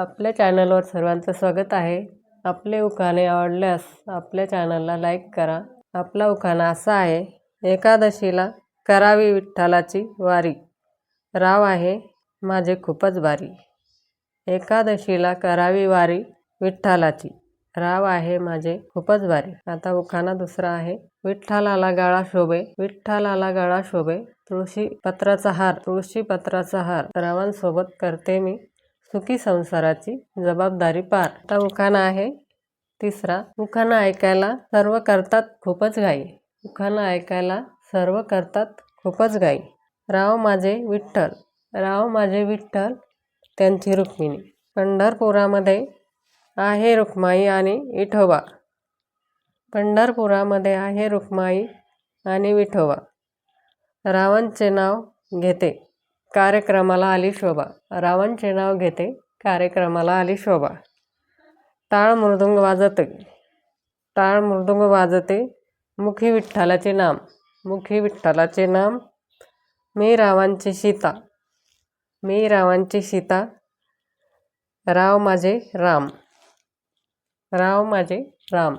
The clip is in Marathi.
आपल्या चॅनलवर सर्वांचं स्वागत आहे. आपले उखाणे आवडल्यास आपल्या चॅनलला लाईक करा. आपला उखाणा असा आहे एकादशीला करावी विठ्ठलाची वारी. राव आहे माझे खूपच भारी. एकादशीला करावी वारी विठ्ठलाची. राव आहे माझे खूपच भारी. आता उखाणा दुसरा आहे. विठ्ठलाला गळा शोभे विठ्ठलाला गळा शोभे. तुळशी पत्राचा हार तुळशी पत्राचा हार. रावांसोबत करते मी सुखी संसाराची जबाबदारी पार. आता उखाणा आहे. तिसरा उखाणा ऐकायला सर्व करतात खूपच घाई. उखाणा ऐकायला सर्व करतात खूपच घाई. राव माझे विठ्ठल. राव माझे विठ्ठल त्यांची रुक्मिणी. पंढरपुरामध्ये आहे रुक्माई आणि विठोबा. पंढरपुरामध्ये आहे रुक्माई आणि विठोबा. रावांचे नाव घेते. कार्यक्रमाला आली शोभा. रावांचे नाव घेते कार्यक्रमाला आली शोभा. टाळ मृदुंग वाजते. टाळ मृदुंग वाजते मुखी विठ्ठलाचे नाम. मुखी विठ्ठलाचे नाम मी रावांची सीता. मी रावांची सीता. राव माझे राम. राव माझे राम.